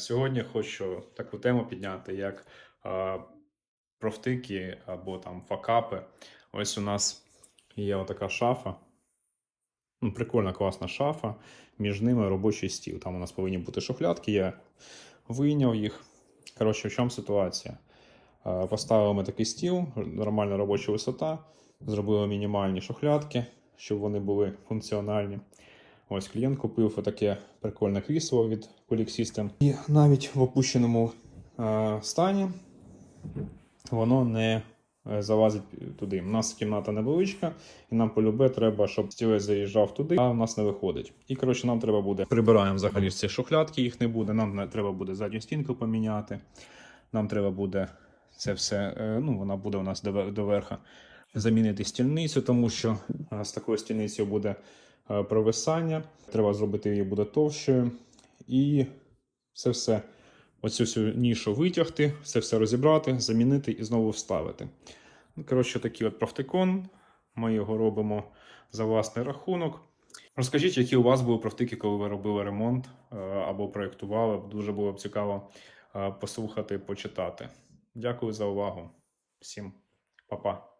Сьогодні хочу таку тему підняти, як профтики або там факапи. Ось у нас є отака шафа. Ну, прикольна, класна шафа. Між ними робочий стіл. Там у нас повинні бути шухлядки, я вийняв їх. Коротше, в чому ситуація? Поставили ми такий стіл, нормальна робоча висота, зробили мінімальні шухлядки, щоб вони були функціональні. Ось клієнт купив отаке прикольне крісло від Polix System. І навіть в опущеному е, стані воно не е, залазить туди. У нас кімната невеличка, і нам полюбе треба, щоб стілець заїжджав туди, а в нас не виходить. І коротше, нам треба буде прибираємо взагалі ці шухлядки, їх не буде. Нам треба буде задню стінку поміняти. Нам треба буде це все. е, Ну, вона буде у нас довер- доверха замінити стільницю, тому що е, з такою стільницею буде провисання. Треба зробити її буде товщою. І це все. Оцю всю нішу витягти, це все розібрати, замінити і знову вставити. Ну, Коротше, такий от профтикон. Ми його робимо за власний рахунок. Розкажіть, які у вас були профтики, коли ви робили ремонт е, або проєктували. Дуже було б цікаво е, послухати, почитати. Дякую за увагу. Всім па-па.